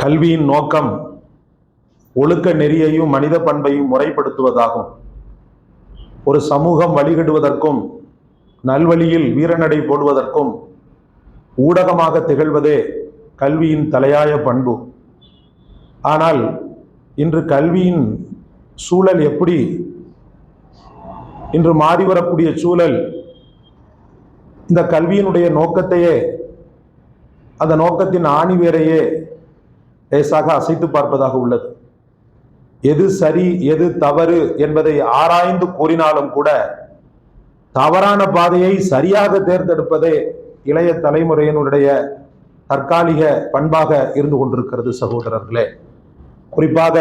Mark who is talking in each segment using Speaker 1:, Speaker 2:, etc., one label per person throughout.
Speaker 1: கல்வியின் நோக்கம் ஒழுக்க நெறியையும் மனித பண்பையும் முறைப்படுத்துவதாகும். ஒரு சமூகம் வழிகடுவதற்கும் நல்வழியில் வீரநடை போடுவதற்கும் ஊடகமாக திகழ்வதே கல்வியின் தலையாய பண்பு. ஆனால் இன்று கல்வியின் சூழல் எப்படி? இன்று மாறி வரக்கூடிய சூழல் இந்த கல்வியினுடைய நோக்கத்தையே அந்த நோக்கத்தின் ஆணிவேரையே லேசாக அசைத்து பார்ப்பதாக உள்ளது. எது சரி எது தவறு என்பதை ஆராய்ந்து கூறினாலும் கூட தவறான பாதையை சரியாக தேர்ந்தெடுப்பதே இளைய தலைமுறையினுடைய தற்காலிக பண்பாக இருந்து கொண்டிருக்கிறது சகோதரர்களே. குறிப்பாக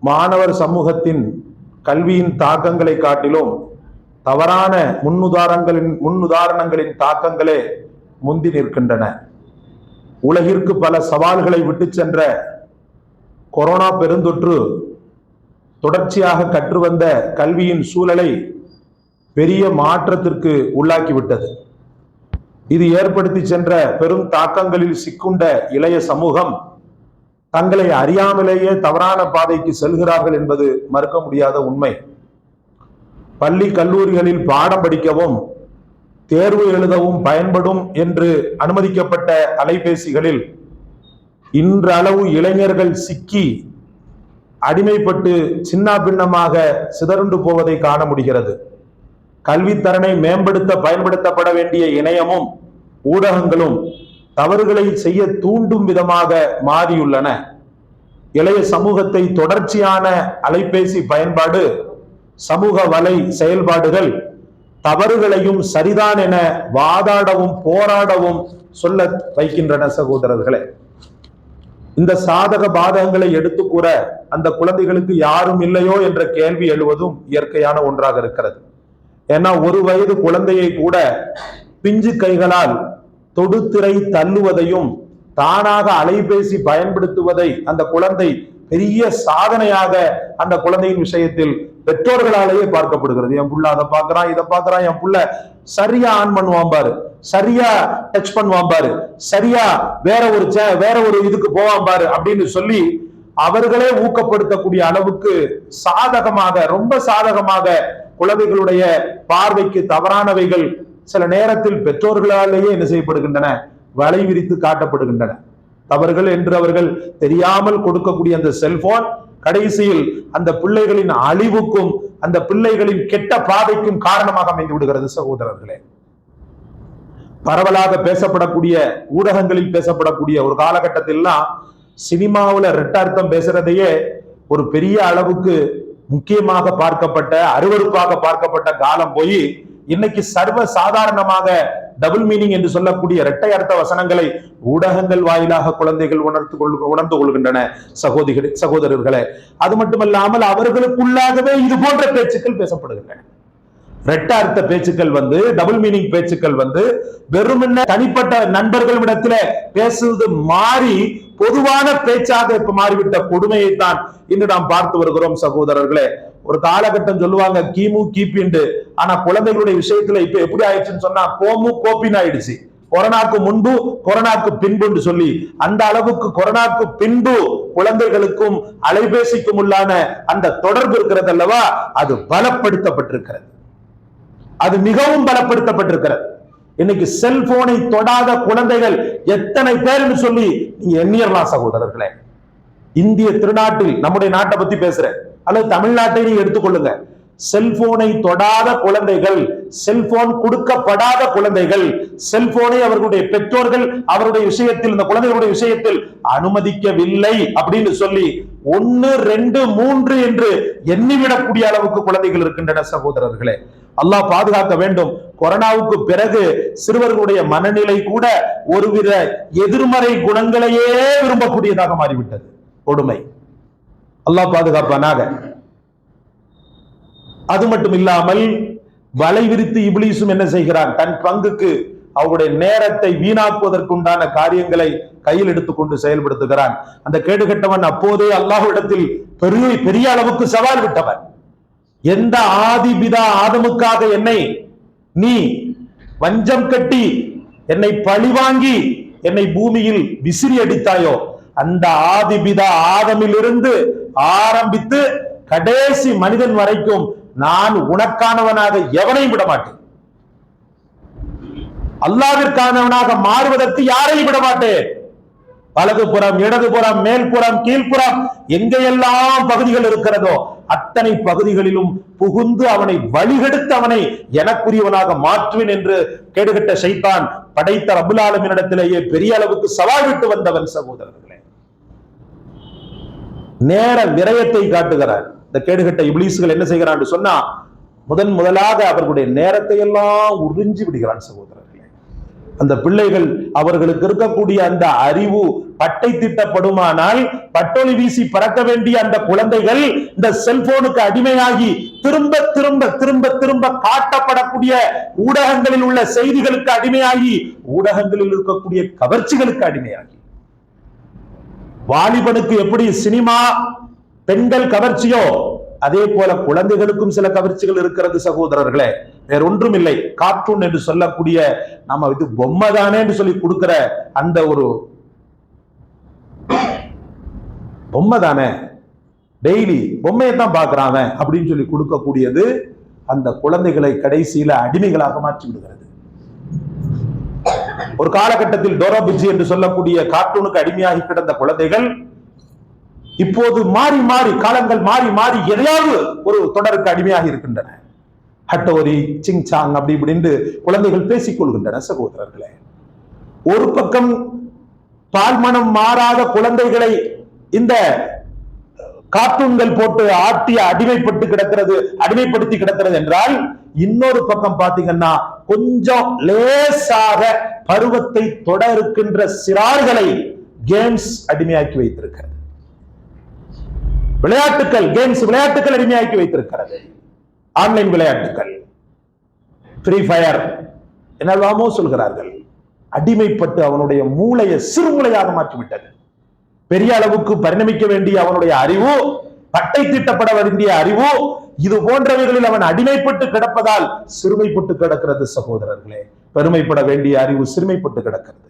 Speaker 1: மாணவர் சமூகத்தின் கல்வியின் தாக்கங்களை காட்டிலும் தவறான முன்னுதாரணங்களின் முன்னுதாரணங்களின் தாக்கங்களே முந்தி நிற்கின்றன. உலகிற்கு பல சவால்களை விட்டு சென்ற கொரோனா பெருந்தொற்று தொடர்ச்சியாக கற்று வந்த கல்வியின் சூழலை பெரிய மாற்றத்திற்கு உள்ளாக்கிவிட்டது. இது ஏற்படுத்தி சென்ற பெரும் தாக்கங்களில் சிக்குண்ட இளைய சமூகம் தங்களை அறியாமலேயே தவறான பாதைக்கு செல்கிறார்கள் என்பது மறுக்க முடியாத உண்மை. பள்ளி கல்லூரிகளில் பாடம் படிக்கவும் தேர்வு எழுதவும் பயன்படும் என்று அனுமதிக்கப்பட்ட அலைபேசிகளில் இன்றளவு இளைஞர்கள் சிக்கி அடிமைப்பட்டு சின்ன பின்னமாக சிதறுண்டு போவதை காண முடிகிறது. கல்வித்தரனை மேம்படுத்த பயன்படுத்தப்பட வேண்டிய இணையமும் ஊடகங்களும் தவறுகளை செய்ய தூண்டும் விதமாக மாறியுள்ளன. இளைய சமூகத்தை தொடர்ச்சியான அலைபேசி பயன்பாடு சமூக வலை செயல்பாடுகள் தவறுகளையும் சரிதான் என வாதாடவும் போராடவும் சொல்ல வைக்கின்றன சகோதரர்களே. இந்த சாதக பாதகங்களை எடுத்து கூற அந்த குழந்தைகளுக்கு யாரும் இல்லையோ என்ற கேள்வி எழுவதும் இயற்கையான ஒன்றாக இருக்கிறது. ஏன்னா ஒரு வயது குழந்தையை கூட பிஞ்சு கைகளால் தொடுத்திரை தள்ளுவதையும் தானாக அலைபேசி பயன்படுத்துவதை அந்த குழந்தை பெரிய சாதனையாக அந்த குழந்தையின் விஷயத்தில் பெற்றோர்களாலேயே பார்க்கப்படுகிறது. என் புள்ள அதை பார்க்கறான் இதை பார்க்கறான் என் புள்ள சரியா ஆன் பண்ணுவான் பாரு. சரியா டச் பண்ணுவான் பாரு. சரியா வேற ஒரு சே- வேற ஒரு இதுக்கு போவான் பாரு அப்படின்னு சொல்லி அவர்களே ஊக்கப்படுத்தக்கூடிய அளவுக்கு சாதகமாக ரொம்ப சாதகமாக குழந்தைகளுடைய பார்வைக்கு தவறானவைகள் சில நேரத்தில் பெற்றோர்களாலேயே என்ன செய்யப்படுகின்றன? வலை விரித்து காட்டப்படுகின்றன. தவறுகள் என்று அவர்கள் தெரியாமல் கொடுக்கக்கூடிய அந்த செல்போன் கடைசியில் அந்த பிள்ளைகளின் அழிவுக்கும் அந்த பிள்ளைகளின் கெட்ட பாதைக்கும் காரணமாக அமைந்து விடுகிறது சகோதரர்களே. பரவலாக பேசப்படக்கூடிய ஊடகங்களில் பேசப்படக்கூடிய ஒரு காலகட்டத்திலாம் சினிமாவுல ரெட்டார்த்தம் பேசுறதையே ஒரு பெரிய அளவுக்கு முக்கியமாக பார்க்கப்பட்ட அருவருப்பாக பார்க்கப்பட்ட காலம் போய் இன்னைக்கு சர்வ சாதாரணமாக டபுள் மீனிங் என்று சொல்லக்கூடிய இரட்டை அர்த்த வசனங்களை ஊடகங்கள் வாயிலாக குழந்தைகள் உணர்த்து கொள் உணர்ந்து கொள்கின்றன சகோதரி சகோதரர்களே. அது மட்டுமல்லாமல் அவர்களுக்குள்ளாகவே இது போன்ற பேச்சுக்கள் பேசப்படுகின்றன. ரெட்ட அர்த்த பேச்சுக்கள் வந்து டபுள் மீனிங் பேச்சுக்கள் வந்து வெறுமனே தனிப்பட்ட நண்பர்களிடத்துல பேசுவது மாறி பொதுவான பேச்சாக இப்ப மாறிவிட்ட கொடுமையை தான் இன்று நாம் பார்த்து வருகிறோம் சகோதரர்களே. ஒரு காலகட்டம் சொல்லுவாங்க கிமு கிபிண்டு ஆனா குழந்தைகளுடைய விஷயத்துல இப்ப எப்படி ஆயிடுச்சுன்னு சொன்னா கோமு கோப்பின் ஆயிடுச்சு. கொரோனாக்கு முன்பு கொரோனாக்கு பின்புன்னு சொல்லி. அந்த அளவுக்கு கொரோனாக்கு பின்பு குழந்தைகளுக்கும் அலைபேசிக்கும் உள்ளான அந்த தொடர்பு இருக்கிறது அல்லவா அது பலப்படுத்தப்பட்டிருக்கிறது. அது மிகவும் பலப்படுத்தப்பட்டிருக்கிறது. இன்னைக்கு செல்போனை தொடாத குழந்தைகள் எத்தனை பேர்னு சொல்லி நீங்க எண்ணியறலாம் சகோதரர்களே. இந்திய திருநாட்டில் நம்முடைய நாட்டை பத்தி பேசுறேன். அல்லது தமிழ்நாட்டை நீங்க எடுத்துக்கொள்ளுங்க. செல்போனை தொடாத குழந்தைகள் செல்போன் கொடுக்கப்படாத குழந்தைகள் செல்போனை அவர்களுடைய பெற்றோர்கள் அவருடைய விஷயத்தில் இந்த குழந்தைகளுடைய விஷயத்தில் அனுமதிக்கவில்லை அப்படின்னு சொல்லி ஒன்னு ரெண்டு மூன்று என்று எண்ணிவிடக்கூடிய அளவுக்கு குழந்தைகள் இருக்கின்றன சகோதரர்களே. அல்லாஹ் பாதுகாக்க வேண்டும். கொரோனாவுக்கு பிறகு சிறுவர்களுடைய மனநிலை கூட ஒருவித எதிர்மறை குணங்களையே விரும்பக்கூடியதாக மாறிவிட்டது. கொடுமை. அல்லாஹ் பாதுகாப்பானாக. அது மட்டும் இல்லாமல் வலை விரித்து இபிலிசும் என்ன செய்கிறான்? தன் பங்குக்கு அவருடைய நேரத்தை வீணாக்குவதற்குண்டான காரியங்களை கையில் எடுத்துக்கொண்டு செயல்படுத்துகிறான். அந்த கேடுகட்டவன் அப்போதே அல்லாஹ்விடத்தில் பெரிய பெரிய அளவுக்கு சவால் விட்டவன். எந்த ஆதிபிதா ஆதமுக்காக என்னை நீ வஞ்சம் கட்டி என்னை பழிவாங்கி என்னை பூமியில் விசிறி அடித்தாயோ அந்த ஆதிபிதா ஆதமிலிருந்து ஆரம்பித்து கடைசி மனிதன் வரைக்கும் நான் உனக்கானவனாக எவனையும் விட மாட்டேன் அல்லாவிற்கானவனாக மாறுவதற்கு யாரையும் விட மாட்டேன் வலதுபுறம் இடதுபுறம் மேல்புறம் கீழ்ப்புறம் எங்கெல்லாம் பகுதிகள் இருக்கிறதோ அத்தனை பகுதிகளிலும் புகுந்து அவனை வழிகெடுத்து அவனை எனக்குரியவனாக மாற்றுவேன் என்று கேடுகட்ட சைத்தான் படைத்த ரபுலாலமினிடத்திலேயே பெரிய அளவுக்கு சவால் விட்டு வந்தவன் சகோதரர்களே. நேர விரயத்தை காட்டுகிறார். இந்த கேடுகட்ட இபிலீசுகள் என்ன செய்கிறான் சொன்னா முதன் முதலாக அவர்களுடைய நேரத்தை எல்லாம் உறிஞ்சி விடுகிறான் சகோதரர் அந்த பிள்ளைகள் அவர்களுக்கு இருக்கக்கூடிய அந்த அறிவு பட்டை திட்டப்படுமானால் பட்டொலி வீசி பறக்க வேண்டிய அந்த குழந்தைகள் இந்த செல்போனுக்கு அடிமையாகி திரும்ப திரும்ப திரும்ப திரும்ப காட்டப்படக்கூடிய ஊடகங்களில் உள்ள செய்திகளுக்கு அடிமையாகி ஊடகங்களில் இருக்கக்கூடிய கவர்ச்சிகளுக்கு அடிமையாகி. வாலிபனுக்கு எப்படி சினிமா பெண்கள் கவர்ச்சியோ அதே போல குழந்தைகளுக்கும் சில கவர்ச்சிகள் இருக்கிறது சகோதரர்களே. வேற ஒன்றும் இல்லை கார்ட்டூன் என்று சொல்லக்கூடிய நம்ம இது பொம்மை தானே என்று சொல்லி கொடுக்கிற அந்த ஒரு பொம்மை தானே டெய்லி பொம்மையை தான் பார்க்கறான் அப்படின்னு சொல்லி கொடுக்கக்கூடியது அந்த குழந்தைகளை கடைசியில அடிமைகளாக மாற்றி விடுகிறது. ஒரு காலகட்டத்தில் டோரா பிஜி என்று சொல்லக்கூடிய கார்ட்டூனுக்கு அடிமையாகி கிடந்த குழந்தைகள் இப்போது மாறி மாறி காலங்கள் மாறி மாறி எதையாவது ஒரு தொடருக்கு அடிமையாக இருக்கின்றன. ஹட்டோரி சிங் சாங் அப்படி இப்படின்னு குழந்தைகள் பேசிக் கொள்கின்றன சகோதரர்களே. ஒரு பக்கம் பால்மனம் மாறாத குழந்தைகளை இந்த கார்ட்டூன்கள் போட்டு ஆட்டி அடிமைப்பட்டு கிடக்கிறது அடிமைப்படுத்தி கிடக்கிறது என்றால் இன்னொரு பக்கம் பாத்தீங்கன்னா கொஞ்சம் லேசாக பருவத்தை தொட இருக்கின்ற சிறார்களை கேம்ஸ் அடிமையாக்கி வைத்திருக்கிறது விளையாட்டுகள் கேம்ஸ் விளையாட்டுகள் அடிமையாக்கி வைத்திருக்கிறது. ஆன்லைன் விளையாட்டுகள் ஃப்ரீ ஃபயர் என்னெல்லாமோ சொல்கிறார்கள்? அடிமைப்பட்டு அவனுடைய மூளையை சிறுமூளையாக மாற்றிவிட்டது. பெரிய அளவுக்கு பரிணமிக்க வேண்டிய அவனுடைய அறிவு பட்டை தீட்டப்பட வேண்டிய அறிவு இது போன்றவைகளில் அவன் அடிமைப்பட்டு கிடப்பதால் சிறுமைப்பட்டு கிடக்கிறது சகோதரர்களே. பெருமைப்பட வேண்டிய அறிவு சிறுமைப்பட்டு கிடக்கிறது.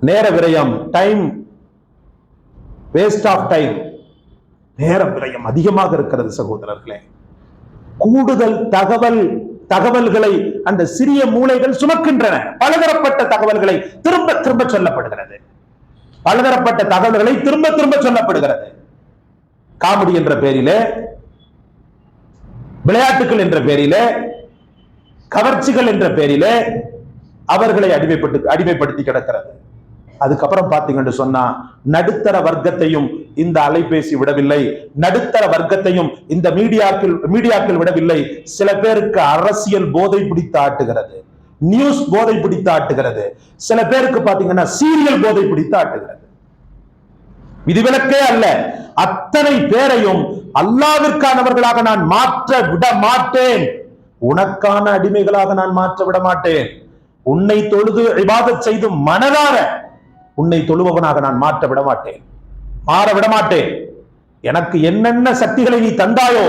Speaker 1: நேர விரயம் டைம் வேஸ்ட் ஆஃப் டைம் நேர விரயம் அதிகமாக இருக்கிறது சகோதரர்களே. கூடுதல் தகவல் தகவல்களை அந்த சிறிய மூளைகள் சுமக்கின்றன. பலதரப்பட்ட தகவல்களை திரும்ப திரும்ப சொல்லப்படுகிறது. பலதரப்பட்ட தகவல்களை திரும்ப திரும்ப சொல்லப்படுகிறது. காமெடி என்ற பெயரிலே விளையாட்டுகள் என்ற பெயரிலே கவர்ச்சிகள் என்ற பெயரிலே அவர்களை அடிமைப்பட்டு அடிமைப்படுத்தி கிடக்கிறது. அதுக்கப்புறம் பார்த்தீங்கன்னு சொன்னா நடுத்தர வர்க்கத்தையும் இந்த அலைபேசி விடவில்லை. நடுத்தர வர்க்கத்தையும் இந்த மீடியாக்கள் மீடியாக்கள் விடவில்லை. சில பேருக்கு அரசியல் போதை பிடித்து ஆட்டுகிறது. நியூஸ் போதை பிடித்து ஆட்டுகிறது. சில பேருக்கு பாத்தீங்கன்னா சீரியல் போதை பிடித்து ஆட்டுகிறது. விதிவிலக்கே அல்ல. அத்தனை பேரையும் அல்லாவிற்கானவர்களாக நான் மாற்ற விட மாட்டேன். உனக்கான அடிமைகளாக நான் மாற்ற விட மாட்டேன். உன்னை தொழுது விவாதம் செய்து மனதார உன்னை தொழுபவனாக நான் மாற்ற விடமாட்டேன். மாற விட மாட்டேன் எனக்கு என்னென்ன சக்திகளை நீ தந்தாயோ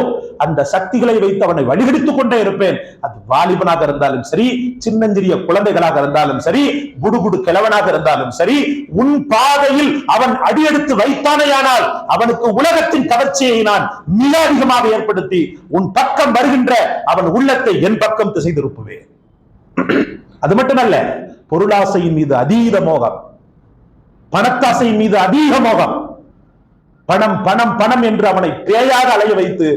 Speaker 1: அந்த சக்திகளை வைத்து அவனை வழிகெடுத்துக் கொண்டே இருப்பேன். அது வாலிபனாக இருந்தாலும் சரி சின்னஞ்சிறிய குழந்தைகளாக இருந்தாலும் சரி குடுகுடு கிழவனாக இருந்தாலும் சரி உன் பாதையில் அவன் அடியெடுத்து வைத்தானேயானால் அவனுக்கு உலகத்தின் கவர்ச்சியை நான் மிக அதிகமாக ஏற்படுத்தி உன் பக்கம் வருகின்ற அவன் உள்ளத்தை என் பக்கம் திசை திருப்புவேன் அது மட்டுமல்ல பொருளாசையின் மீது அதீத மோகம். பணத்தாசை மீது அதிக மோகம். பணம் பணம் பணம் என்று அவனை பேயாக அலைய வைத்து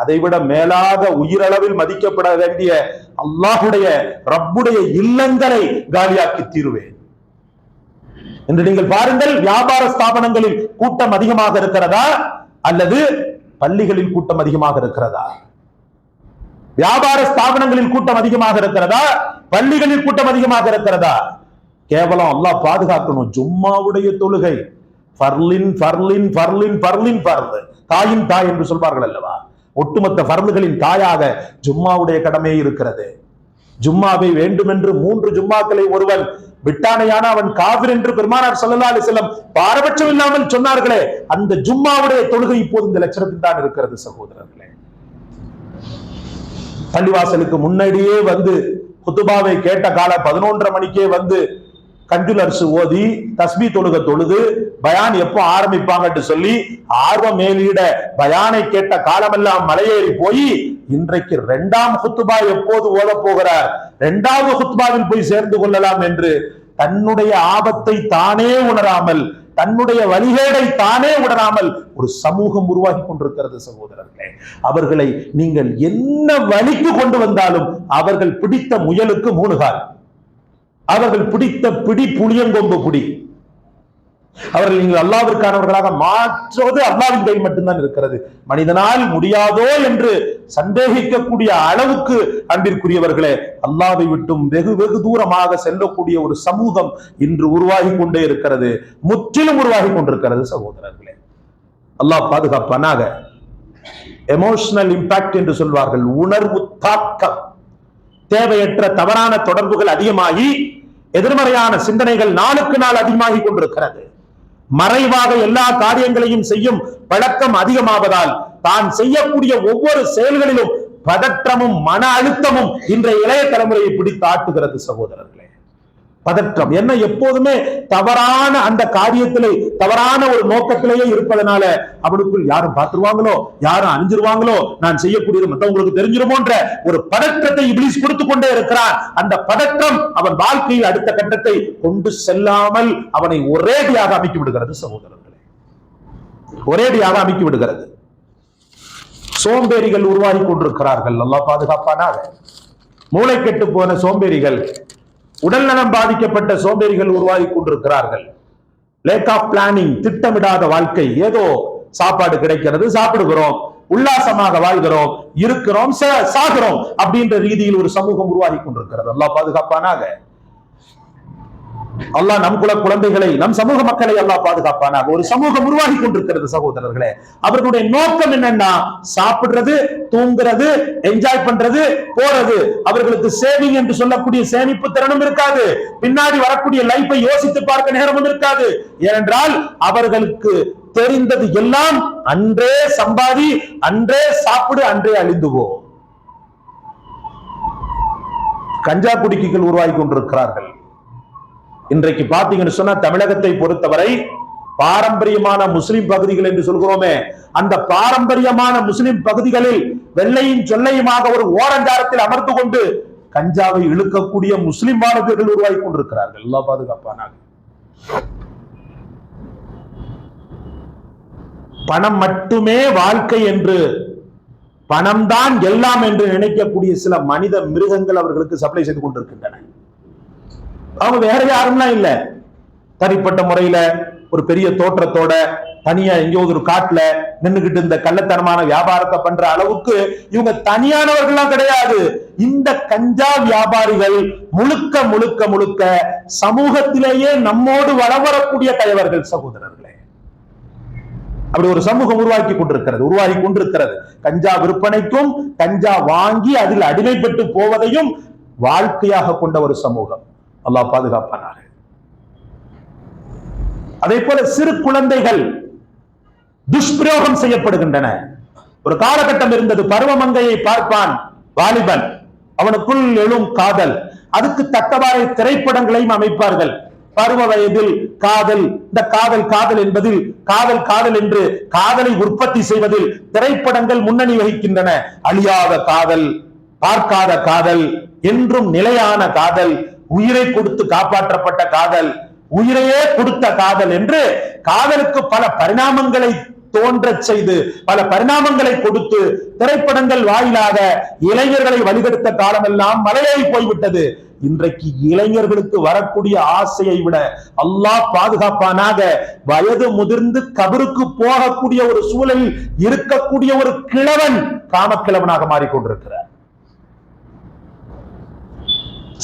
Speaker 1: அதைவிட மேலாக உயிரளவில் மதிக்கப்பட வேண்டிய அல்லாஹுடைய ரப்புடைய இல்லங்களை காலியாக்கி தீருவேன். என்று நீங்கள் பாருங்கள் வியாபார ஸ்தாபனங்களில் கூட்டம் அதிகமாக இருக்கிறதா? அல்லது பள்ளிகளில் கூட்டம் அதிகமாக இருக்கிறதா? வியாபார ஸ்தாபனங்களில் கூட்டம் அதிகமாக இருக்கிறதா? பள்ளிகளில் கூட்டம் அதிகமாக இருக்கிறதா? கேவலம் அல்லாஹ் பாதுகாக்கணும். ஜும்மாவுடைய தொழுகை. ஃபர்லின் ஃபர்லின் ஃபர்லின் ஃபர்லின் ஃபர்து தாயின் தாய் என்று சொல்வார்கள் அல்லவா? ஒட்டுமொத்த ஃபர்லுகளின் தாயாக ஜும்மாவுடைய கடமை இருக்கிறது. ஜும்மாவை வேண்டுமென்று மூன்று ஜும்மாக்களை ஒருவன் விட்டானையான அவன் காவிர் என்று பெருமானார் சொல்லலா அலி செல்லம் பாரபட்சம் இல்லாமல் சொன்னார்களே அந்த ஜும்மாவுடைய தொழுகை இப்போது இந்த லட்சணத்தில் தான் இருக்கிறது சகோதரர்களே. பள்ளிவாசலுக்கு முன்னாடியே வந்து குத்துபாவை கேட்ட கால பதினொன்றரை மணிக்கே வந்து கஞ்சுல் அரசு ஓதி தஸ்மி தொழுக தொழுது பயான் எப்போ ஆரம்பிப்பாங்கன்னு சொல்லி ஆர்வம் மேலிட பயானை கேட்ட காலமெல்லாம் மலையேறி போய் இன்றைக்கு இரண்டாம் குத்துபா எப்போது ஓத போகிறார்? இரண்டாவது குத்துபாவில் போய் சேர்ந்து கொள்ளலாம் என்று தன்னுடைய ஆபத்தை தானே உணராமல் தன்னுடைய வழிகேடை தானே உணராமல் ஒரு சமூகம் உருவாகி கொண்டிருக்கிறது சகோதரர்களே. அவர்களை நீங்கள் என்ன வழிக்கு கொண்டு வந்தாலும் அவர்கள் பிடித்த முயலுக்கு மூணுகால் அவர்கள் பிடித்த பிடி புளியங்கொம்பு பிடி. அவர்கள் நீங்கள் அல்லாவிற்கானவர்களாக மாற்றுவது அல்லாவின் கை மட்டும்தான் இருக்கிறது. மனிதனால் முடியாதோ என்று சந்தேகிக்கக்கூடிய அளவுக்கு அன்பிற்குரியவர்களே அல்லாவை விட்டும் வெகு வெகு தூரமாக செல்லக்கூடிய ஒரு சமூகம் இன்று உருவாகி கொண்டே இருக்கிறது. முற்றிலும் உருவாகி கொண்டிருக்கிறது சகோதரர்களே. அல்லாஹ் பாதுகாப்பானாக. எமோஷனல் இம்பாக்ட் என்று சொல்வார்கள். உணர்வு தாக்கம். தேவையற்ற தவறான தொடர்புகள் அதிகமாகி எதிர்மறையான சிந்தனைகள் நாளுக்கு நாள் அதிகமாகி கொண்டிருக்கிறது. மறைவாக எல்லா காரியங்களையும் செய்யும் பழக்கம் அதிகமாவதால் தான் செய்யக்கூடிய ஒவ்வொரு செயல்களிலும் பதற்றமும் மன அழுத்தமும் இன்றைய இளைய தலைமுறையை பிடித்து ஆட்டுகிறது சகோதரர்களே. பதற்றம். என்ன எப்போதுமே தவறான அந்த காரியத்திலே தவறான ஒரு நோக்கத்திலேயே இருப்பதனால அவனுக்குள் யாரும் பார்த்துருவாங்களோ யாரும் அணிஞ்சிருவாங்களோ நான் செய்யக்கூடியது மற்றவங்களுக்கு தெரிஞ்சிருமோன்ற ஒரு பதற்றத்தை இபிலிஸ் கொடுத்து கொண்டே இருக்கிறான் அந்த பதற்றம் அவன் வாழ்க்கையில் அடுத்த கட்டத்தை கொண்டு செல்லாமல் அவனை ஒரேடியாக அமைக்கி விடுகிறது சகோதரர்களே. ஒரேடியாக அமைக்கி விடுகிறது. சோம்பேறிகள் உருவாகி கொண்டிருக்கிறார்கள். நல்லா பாதுகாப்பானாக. மூளை கெட்டு போன சோம்பேறிகள் உடல் நலம் பாதிக்கப்பட்ட சோம்பேறிகள் உருவாகி கொண்டிருக்கிறார்கள். லேக் ஆஃப் பிளானிங் திட்டமிடாத வாழ்க்கை ஏதோ சாப்பாடு கிடைக்கிறது சாப்பிடுகிறோம் உல்லாசமாக வாழ்கிறோம் இருக்கிறோம் சாகிறோம் அப்படின்ற ரீதியில் ஒரு சமூகம் உருவாகி கொண்டிருக்கிறது. எல்லாம் பாதுகாப்பானாக. அல்லாஹ் நம் குல குழந்தைகளை நம் சமூக மக்களை அல்லாஹ் பாதுகாப்பானாக. ஒரு சமூகம் உருவாகி கொண்டிருக்கிறது சகோதரர்களே. அவர்களுடைய நோக்கம் என்னன்னா சாப்பிடுறது தூங்குறது என்ஜாய் பண்றது போறது. அவர்களுக்கு சேவிங் என்று சொல்லக்கூடிய சேமிப்பு திறனும் இருக்காது. பின்னாடி வரக்கூடிய லைஃபை யோசித்து பார்க்க நேரமும் இருக்காது. ஏனென்றால் அவர்களுக்கு தெரிந்தது எல்லாம் அன்றே சம்பாதி அன்றே சாப்பிடு அன்றே அழிந்துவோம் கஞ்சா குடிக்கிகள் உருவாகி கொண்டிருக்கிறார்கள். இன்றைக்கு பாத்தீங்கன்னு சொன்னா தமிழகத்தை பொறுத்தவரை பாரம்பரியமான முஸ்லிம் பகுதிகள் என்று சொல்கிறோமே அந்த பாரம்பரியமான முஸ்லிம் பகுதிகளில் வெள்ளையும் சொல்லையுமாக ஒரு ஓரஞ்சாரத்தில் அமர்ந்து கொண்டு கஞ்சாவை இழுக்கக்கூடிய முஸ்லிம் மாணவர்கள் உருவாகி கொண்டிருக்கிறார்கள். எல்லா பாதுகாப்பானாக. பணம் மட்டுமே வாழ்க்கை என்று பணம்தான் எல்லாம் என்று நினைக்கக்கூடிய சில மனித மிருகங்கள் அவர்களுக்கு சப்ளை செய்து கொண்டிருக்கின்றன. அவங்க வேற யாரும்லாம் இல்ல. தனிப்பட்ட முறையில ஒரு பெரிய தோற்றத்தோட தனியா எங்கேயோ ஒரு காட்டுல நின்னுகிட்டு இந்த கள்ளத்தனமான வியாபாரத்தை பண்ற அளவுக்கு இவங்க தனியானவர்கள்லாம் கிடையாது. இந்த கஞ்சா வியாபாரிகள் முழுக்க முழுக்க முழுக்க சமூகத்திலேயே நம்மோடு வளம் வரக்கூடிய சகோதரர்களே. அப்படி ஒரு சமூகம் உருவாக்கி கொண்டிருக்கிறது உருவாகி கொண்டிருக்கிறது. கஞ்சா விற்பனைக்கும் கஞ்சா வாங்கி அதில் அடிமைப்பட்டு போவதையும் வாழ்க்கையாக கொண்ட ஒரு சமூகம். அல்லாஹ் பாதுகாப்பானாக அதே போல சிறு குழந்தைகள் துஷ்பிரயோகம் செய்யப்படுகின்றன. ஒரு காலகட்டம் இருந்தது பருவமங்கையை பார்ப்பான் வாலிபன். அவனுக்குள் எழும் காதல். அதுக்கு தக்கவாறு திரைப்படங்களையும் அமைப்பார்கள். பருவ வயதில் காதல் இந்த காதல் காதல் என்பதில் காதல் காதல் என்று காதலை உற்பத்தி செய்வதில் திரைப்படங்கள் முன்னணி வகிக்கின்றன. அழியாத காதல் பார்க்காத காதல் என்றும் நிலையான காதல் உயிரை கொடுத்து காப்பாற்றப்பட்ட காதல் உயிரையே கொடுத்த காதல் என்று காதலுக்கு பல பரிணாமங்களை தோன்றச் செய்து பல பரிணாமங்களை கொடுத்து திரைப்படங்கள் வாயிலாக இளைஞர்களை வழிகெடுத்த காலமெல்லாம் மலையாகி போய்விட்டது. இன்றைக்கு இளைஞர்களுக்கு வரக்கூடிய ஆசையை விட அல்லாஹ் பாதுகாப்பானாக வயது முதிர்ந்து கபருக்கு போகக்கூடிய ஒரு சூழலில் இருக்கக்கூடிய ஒரு கிழவன் காமக்கிழவனாக மாறிக்கொண்டிருக்கிறார்.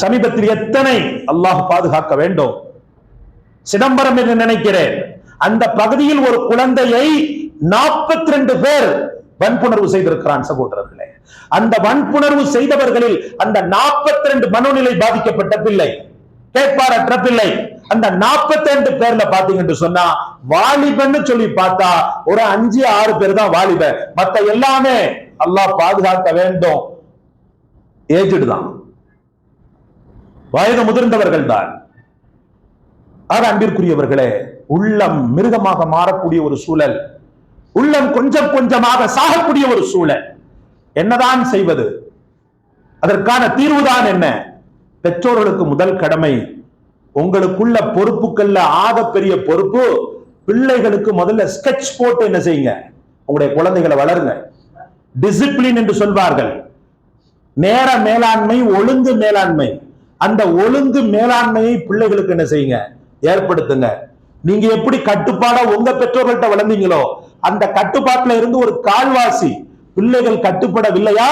Speaker 1: சமீபத்தில் எத்தனை அல்லாஹ் பாதுகாக்க வேண்டும்? சிதம்பரம் என்று நினைக்கிறேன். அந்த பகுதியில் ஒரு குழந்தையை நாற்பத்தி ரெண்டு பேர் வன்புணர்வு செய்திருக்கிறான் சகோதரர்களே. அந்த வன்புணர்வு செய்தவர்களில் அந்த நாற்பத்தி ரெண்டு மனோநிலை பாதிக்கப்பட்ட பிள்ளை கேட்பாரற்ற பிள்ளை அந்த நாற்பத்தி ரெண்டு பேர்ல பாத்தீங்கன்னு சொன்னா வாலிபன்னு சொல்லி பார்த்தா ஒரு அஞ்சு ஆறு பேர் தான் வாலிப. மத்த எல்லாமே அல்லாஹ் பாதுகாக்க வேண்டும். ஏஜ்டு தான். வயது முதிர்ந்தவர்கள் தான் ஆக அன்பிற்குரியவர்களே உள்ளம் மிருகமாக மாறக்கூடிய ஒரு சூழல் உள்ளம் கொஞ்சம் கொஞ்சமாக சாகக்கூடிய ஒரு சூழல். என்னதான் செய்வது? அதற்கான தீர்வுதான் என்ன? பெற்றோர்களுக்கு முதல் கடமை உங்களுக்குள்ள பொறுப்புக்கள்ல ஆக பெரிய பொறுப்பு பிள்ளைகளுக்கு முதல்ல ஸ்கெட்ச் போட்டு என்ன செய்யுங்க? உங்களுடைய குழந்தைகளை வளருங்க. டிசிப்ளின் என்று சொல்வார்கள். நேர மேலாண்மை ஒழுங்கு மேலாண்மை. அந்த ஒழுங்கு மேலாண்மையை பிள்ளைகளுக்கு என்ன செய்யுங்க? ஏற்படுத்துங்க. நீங்க எப்படி கட்டுப்பாடா உங்க பெற்றோர்கள்ட்ட வளர்ந்தீங்களோ அந்த கட்டுப்பாட்டுல இருந்து ஒரு கால்வாசி பிள்ளைகள் கட்டுப்படவில்லையா?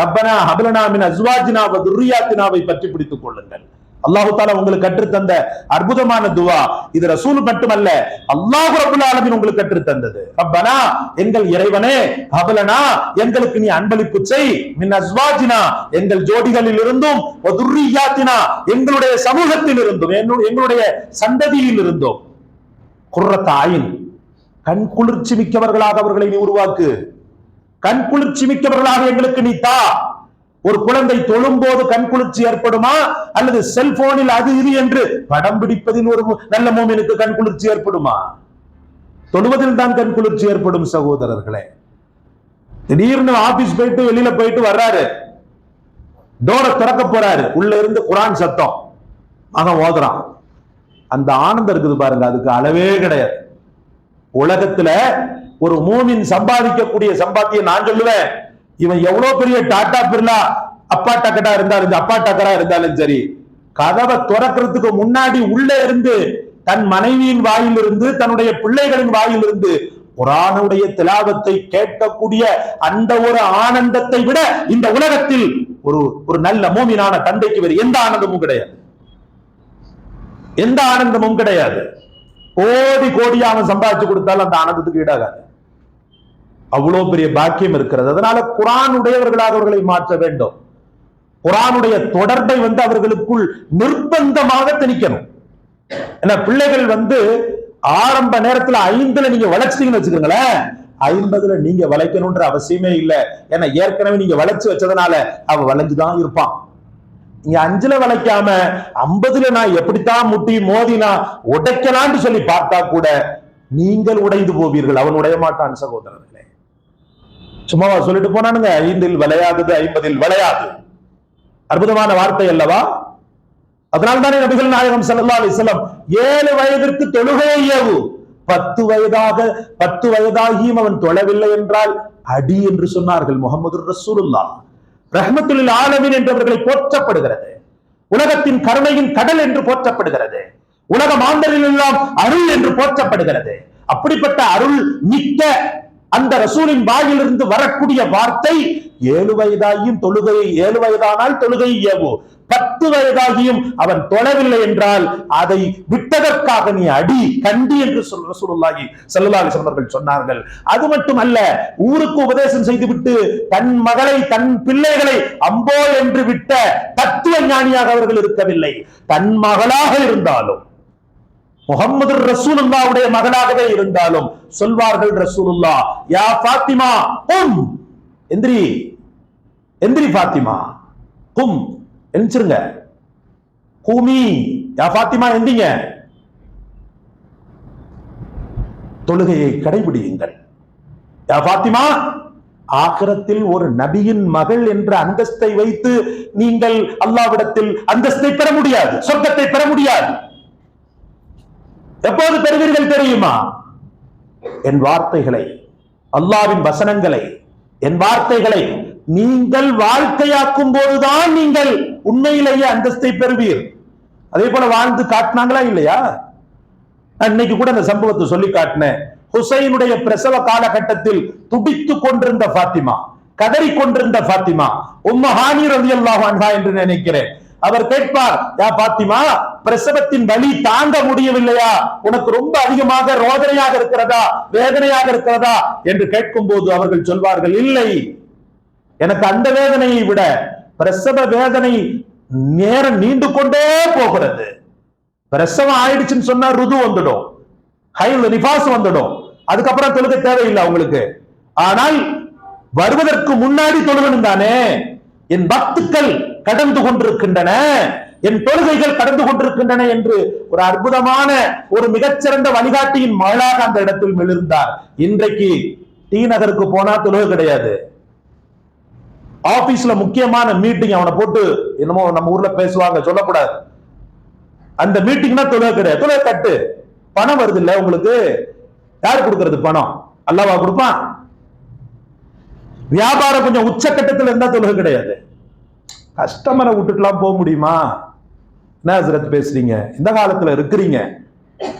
Speaker 1: ரப்பனா ஹபலனாமின் அஸ்வாஜினாவை துர்யாத்தினாவை பற்றி பிடித்துக் கொள்ளுங்கள். அல்லாஹு தாலா உங்களுக்கு கற்றுத்தந்த அற்புதமான துவா. இது ரசூல் மட்டுமல்ல அல்லாஹு ரபுல் ஆலமின் உங்களுக்கு கற்றுத்தந்தது. ரப்பனா எங்கள் இறைவனே கபலனா எங்களுக்கு நீ அன்பளிப்பு செய். மின் அஸ்வாஜினா எங்கள் ஜோடிகளில் இருந்தும் துர்ரியாத்தினா எங்களுடைய சமூகத்தில் இருந்தும் எங்களுடைய சந்ததியில் இருந்தும் குர்ரத்தாயின் கண் குளிர்ச்சி மிக்கவர்களாக அவர்களை நீ உருவாக்கு. கண் குளிர்ச்சி மிக்கவர்களாக எங்களுக்கு நீ தா. ஒரு குழந்தை தொழும்போது கண் குளிர்ச்சி ஏற்படுமா? அல்லது செல்போனில் அது இது என்று படம் பிடிப்பதில் ஒரு நல்ல மோமினுக்கு கண் குளிர்ச்சி ஏற்படுமா? தொழுவதில் தான் கண் குளிர்ச்சி ஏற்படும் சகோதரர்களே. திடீர்னு ஆபீஸ் போயிட்டு வெளியில போயிட்டு வர்றாரு. டோரை திறக்க போறாரு. உள்ள இருந்து குரான் சத்தம். மகன் ஓதுறான். அந்த ஆனந்தம் இருக்குது பாருங்க அதுக்கு அளவே கிடையாது. உலகத்துல ஒரு மூமின் சம்பாதிக்கக்கூடிய சம்பாத்தியம் நான் சொல்லுவேன். இவன் எவ்வளவு பெரிய டாடா பிர்லா அப்பா டக்கடா இருந்தாலும் அப்பா டக்கரா இருந்தாலும் சரி கதவை துறக்கிறதுக்கு முன்னாடி உள்ள இருந்து தன் மனைவியின் வாயிலிருந்து தன்னுடைய பிள்ளைகளின் வாயிலிருந்து குரானுடைய திலாவத்தை கேட்கக்கூடிய அந்த ஒரு ஆனந்தத்தை விட இந்த உலகத்தில் ஒரு ஒரு நல்ல மூமினான தந்தைக்கு வேறு எந்த ஆனந்தமும் கிடையாது. எந்த ஆனந்தமும் கிடையாது. கோடி கோடியாக அவன் சம்பாதிச்சு கொடுத்தாலும் அந்த ஆனந்தத்துக்கு ஈடாகாது. அவ்வளவு பெரிய பாக்கியம் இருக்கிறது. அதனால குரான் உடையவர்களாக அவர்களை மாற்ற வேண்டும். குரானுடைய தொடர்பை வந்து அவர்களுக்குள் நிர்பந்தமாக திணிக்கணும். ஏன்னா பிள்ளைகள் வந்து ஆரம்ப நேரத்துல ஐந்துல நீங்க வளர்ச்சிங்கன்னு வச்சுக்கோங்களேன். ஐம்பதுல நீங்க வளைக்கணும்ன்ற அவசியமே இல்லை. ஏன்னா ஏற்கனவே நீங்க வளைச்சு வச்சதுனால அவ வளைஞ்சுதான் இருப்பான். நீங்க அஞ்சுல வளைக்காம ஐம்பதுல நான் எப்படித்தான் முட்டி மோதினா உடைக்கலான்னு உடைக்கலாம்னு சொல்லி பார்த்தா கூட நீங்கள் உடைந்து போவீர்கள். அவன் உடைய மாட்டான் சகோதரர்களே. சும்மாவா சொல்லிட்டு போனானுங்க ஐந்தில் விளையாதது ஐம்பதில் விளையாது. அற்புதமான வார்த்தை அல்லவா? அதனால தானே நபிகள் நாயகம் ஸல்லல்லாஹு அலைஹி ஏழு வயதிற்கு தொழுகையை ஏவு. பத்து வயதாக பத்து வயதாகியும் அவன் தொழவில்லை என்றால் அடி என்று சொன்னார்கள் முகமது ரசூலுல்லா ரஹ்மத்துல் ஆலமின் என்றவர்களை போற்றப்படுகிறது. உலகத்தின் கருணையின் கடல் என்று போற்றப்படுகிறது. உலக மாந்தரில் எல்லாம் அருள் என்று போற்றப்படுகிறது. அப்படிப்பட்ட அருள் மிக்க அந்த ரசூலின் வாயிலிருந்து வரக்கூடிய வார்த்தை ஏழு வயதாகியும் தொழுகை ஏழு வயதானால் தொழுகை ஏவோ பத்து வயதாகியும் அவன் தொழவில்லை என்றால் அதை விட்டதற்காக நீ அடி கண்டி என்று சொல் ரசூலுல்லாஹி ஸல்லல்லாஹு அலைஹி அவர்கள் சொன்னார்கள். அது மட்டுமல்ல ஊருக்கு உபதேசம் செய்துவிட்டு தன் மகளை தன் பிள்ளைகளை அம்போ என்று விட்ட தத்துவ ஞானியாக அவர்கள் இருக்கவில்லை. தன் மகளாக இருந்தாலும் முகமது ரசூலுல்லாவுடைய மகனாகவே இருந்தாலும் சொல்வார்கள் ரசூலுல்லா யா பாத்திமா உம் எந்திரி எந்திரி பாத்திமா கும். எந்திரிச்சிருங்க. கூமி. யா பாத்திமா எந்திங்க. தொழுகையை கடைபிடியுங்கள். யா பாத்திமா ஆக்கிரத்தில் ஒரு நபியின் மகள் என்ற அந்தஸ்தை வைத்து நீங்கள் அல்லாவிடத்தில் அந்தஸ்தை பெற முடியாது சொர்க்கத்தை பெற முடியாது. எப்போது பெறுவீர்கள் தெரியுமா? என் வார்த்தைகளை அல்லாவின் வசனங்களை என் வார்த்தைகளை நீங்கள் வாழ்க்கையாக்கும் போதுதான் நீங்கள் உண்மையிலேயே அந்தஸ்தை பெறுவீர். அதே போல வாழ்ந்து காட்டினாங்களா இல்லையா? நான் இன்னைக்கு கூட அந்த சம்பவத்தை சொல்லி காட்டினேன். ஹுசைனுடைய பிரசவ காலகட்டத்தில் துடித்து கொண்டிருந்த பாத்திமா கதறி கொண்டிருந்த பாத்திமா உம்ம ஹானி ரலியல்லாஹு என்று நினைக்கிறேன். அவர் கேட்பார் யா பாத்திமா பிரசவத்தின் வலி தாங்க முடியவில்லையா? உனக்கு ரொம்ப அதிகமாக ரோதனையாக இருக்கிறதா? வேதனையாக இருக்கிறதா? என்று கேட்கும் போது அவர்கள் சொல்வார்கள் இல்லை. எனக்கு அந்த வேதனையை விட பிரசவ வேதனை நேரம் நீண்டு கொண்டே போகிறது. பிரசவம் ஆயிடுச்சுன்னு சொன்னா ருது வந்துடும். ஹைல் நிபாஸ் வந்துடும். அதுக்கப்புறம் தொழுக தேவையில்லை அவங்களுக்கு. ஆனால் வருவதற்கு முன்னாடி தொழுகணும் தானே? என் பக்துக்கள் கடந்து கொண்டிருக்கின்றன. என் தொழுகைகள் கடந்து கொண்டிருக்கின்றன என்று ஒரு அற்புதமான ஒரு மிகச்சிறந்த வழிகாட்டியின் மகளாக அந்த இடத்தில் மிளிர்ந்தார். இன்றைக்கு டி நகருக்கு போனா தொழுகை கிடையாது. ஆபீஸ்ல முக்கியமான மீட்டிங் அவனை போட்டு என்னமோ நம்ம ஊர்ல பேசுவாங்க சொல்லக்கூடாது. அந்த மீட்டிங்னா தொழுகை கிடையாது. தொழுகை கட்டு. பணம் வருது இல்ல உங்களுக்கு. யார் கொடுக்கறது பணம்? அல்லவா கொடுப்பான். வியாபாரம் கொஞ்சம் உச்சக்கட்டத்தில் இருந்தா தொழுகை கிடையாது. கஸ்டமரை விட்டுட்டுலாம் போக முடியுமா? என்ன ஹசரத் பேசுறீங்க. இந்த காலத்துல இருக்கிறீங்க.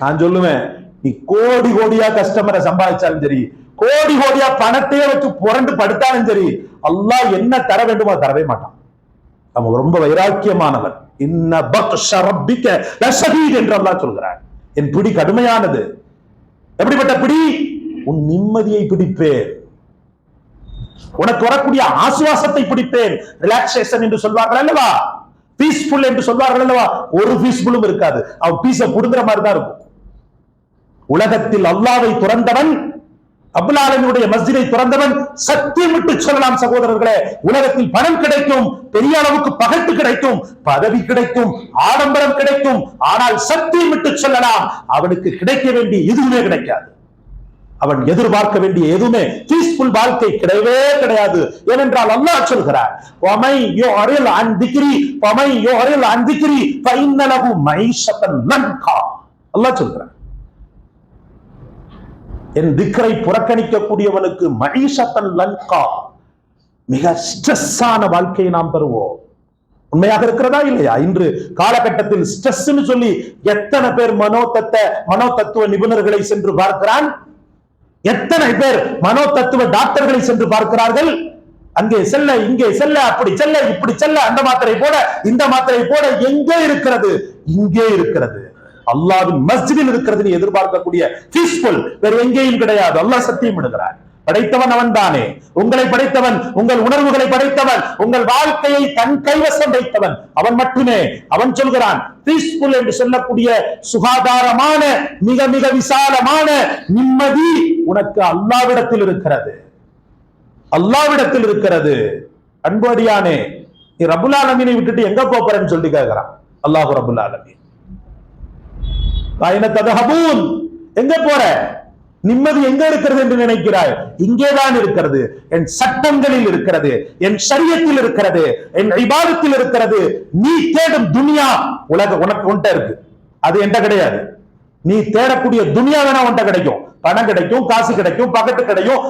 Speaker 1: நான் சொல்லுவேன் நீ கோடி கோடியா கஸ்டமரை சம்பாதிச்சாலும் சரி கோடி கோடியா பணத்தையே வச்சு புரண்டு படுத்தாலும் சரி அல்லாஹ் என்ன தர வேண்டுமோ தரவே மாட்டான். நம்ம ரொம்ப வைராக்கியமானவன். இன்ன என்று அல்லா சொல்கிறார் என் பிடி கடுமையானது. எப்படிப்பட்ட பிடி? உன் நிம்மதியை பிடிப்பேன். உனக்கு வரக்கூடிய ஆசுவாசத்தை பிடிப்பேன். ரிலாக்ஸேஷன் என்று சொல்வார்கள் அல்லவா? பீஸ்ஃபுல் என்று சொல்வார்கள் அல்லவா? ஒரு பீஸ்ஃபுல்லும் இருக்காது. அவன் பீஸ புடுங்குற மாதிரி தான் இருக்கும். உலகத்தில் அல்லாவை துறந்தவன் அபுலாலனுடைய மஸ்ஜிதை துறந்தவன் சத்தியம் விட்டு சொல்லலாம் சகோதரர்களே. உலகத்தில் பணம் கிடைக்கும் பெரிய அளவுக்கு பகட்டு கிடைக்கும் பதவி கிடைக்கும் ஆடம்பரம் கிடைக்கும். ஆனால் சத்தியம் விட்டு சொல்லலாம். அவனுக்கு கிடைக்க வேண்டிய எதுவுமே கிடைக்காது. அவன் எதிர்பார்க்க வேண்டிய எதுவுமே பீஸ்ஃபுல் வாழ்க்கை கிடையவே கிடையாது. ஏனென்றால் அல்லாஹ் சொல்கிறார் வமை யோ அன் திக்ரி வமை யோ அன் திக்ரி ஃபைன்னலஹு மைஷத்தன் நன்கா அல்லாஹ் சொல்கிறார் என் திக்கரை புறக்கணிக்கக்கூடியவனுக்கு மகிஷத்தன் லன்கா. மிக ஸ்ட்ரெஸ்ஸான வாழ்க்கையை நாம் தருவோம். உண்மையாக இருக்கிறதா இல்லையா? இன்று காலகட்டத்தில் ஸ்ட்ரெஸ்ன்னு சொல்லி எத்தனை பேர் மனோதத்த மனோ தத்துவ நிபுணர்களை சென்று பார்க்கிறான்? எத்தனை பேர் மனோ தத்துவ டாக்டர்களை சென்று பார்க்கிறார்கள்? அங்கே செல்ல இங்கே செல்ல அப்படி செல்ல இப்படி செல்ல அந்த மாத்திரை போட இந்த மாத்திரை போட எங்கே இருக்கிறது? இங்கே இருக்கிறது. அல்லாவின் மஸ்ஜிதில் இருக்கிறது எதிர்பார்க்கக்கூடிய பீஸ்ஃபுல் வேற எங்கேயும் கிடையாது. அல்லாஹ் சத்தியம் விடுகிறார் படைத்தவன் அவன் தானே உங்களை படைத்தவன் உங்கள் உணர்வுகளை படைத்தவன் உங்கள் வாழ்க்கையை தன் கைவசம் வைத்தவன் அவன் மட்டுமே. அவன் சொல்கிறான் பீஸ்ஃபுல் என்று சொல்லக்கூடிய சுகாதாரமான மிக மிக விசாலமான நிம்மதி உனக்கு அல்லாவிடத்தில் இருக்கிறது. அல்லாவிடத்தில் இருக்கிறது. அன்படியானே நீ ரபுல் ஆலமீனை விட்டுட்டு எங்க போறேன்னு சொல்லி கேட்கிறான் அல்லாஹு ரபுல் ஆலமீன். எங்க போற? நிம்மதி எங்க இருக்கிறது என்று நினைக்கிறாய்? இங்கேதான் இருக்கிறது. என் சட்டங்களில் இருக்கிறது என் சரியத்தில் இருக்கிறது என் இபாதத்தில் இருக்கிறது. நீ தேடும் துனியா உலக உனக்கு உன்ட்ட இருக்கு. அது என்கிட்ட கிடையாது. நீ தேடக்கூடிய துனியா வேணா உன்ட்ட கிடைக்கும். பணம் கிடைக்கும் காசு கிடைக்கும் பகட்டு கிடைக்கும்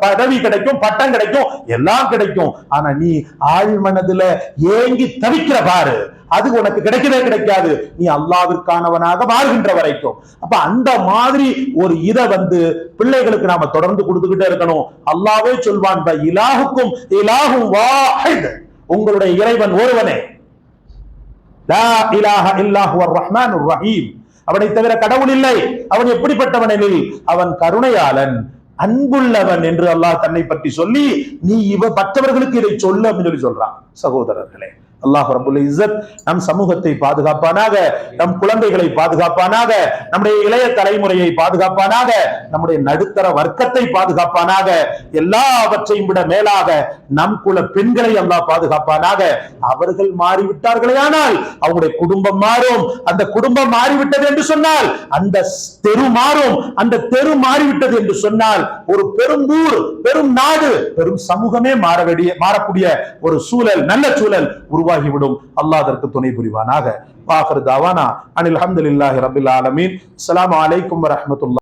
Speaker 1: பதவி கிடைக்கும் பட்டம் கிடைக்கும் எல்லாம் கிடைக்கும். ஆனா நீ ஆழ் மனதுல ஏங்கி தவிக்கிற பாரு. அது உனக்கு கிடைக்கவே கிடைக்காது. நீ அல்லாவிற்கானவனாக வாழ்கின்ற வரைக்கும். அப்ப அந்த மாதிரி ஒரு இதை வந்து பிள்ளைகளுக்கு நாம தொடர்ந்து கொடுத்துக்கிட்டே இருக்கணும். அல்லாவே சொல்வான் இலாகுக்கும் இலாகும் இலாஹும் வாஹித். உங்களுடைய இறைவன் ஒருவனே. லா இலாஹ இல்லாஹுவர் ரஹீம். அவனை தவிர கடவுள் இல்லை. அவன் எப்படிப்பட்டவன் எனில் அவன் கருணையாளன் அன்புள்ளவன் என்று அல்லாஹ் தன்னை பற்றி சொல்லி நீ இவ மற்றவர்களுக்கு இதை சொல்லு அப்படின்னு சொல்லி சொல்றான். சகோதரர்களே அல்லாஹ் ரபுல் இசத் நம் சமூகத்தை பாதுகாப்பானாக நம் குழந்தைகளை பாதுகாப்பானாக நம்முடைய இளைய தலைமுறையை பாதுகாப்பானாக நம்முடைய நடுத்தர வர்க்கத்தை பாதுகாப்பானாக எல்லாவற்றையும் விட மேலாக நம் குல பெண்களை அல்லாஹ் பாதுகாப்பானாக. அவர்கள் மாறிவிட்டார்களே ஆனால் அவங்களுடைய குடும்பம் மாறும். அந்த குடும்பம் மாறிவிட்டது என்று சொன்னால் அந்த தெரு மாறும். அந்த தெரு மாறிவிட்டது என்று சொன்னால் ஒரு பெரும் ஊர் பெரும் நாடு பெரும் சமூகமே மாற வேண்டிய மாறக்கூடிய ஒரு சூழல் நல்ல சூழல் உருவாகிவிடும் அல்லாஹ் அதற்கு துணை புரிவானாக. வாஹர் தாவானா. அனில் அஹமதுல்லாஹி ரபில் ஆலமீன். அலாம் வலைக்கம் வரமத்துல்லா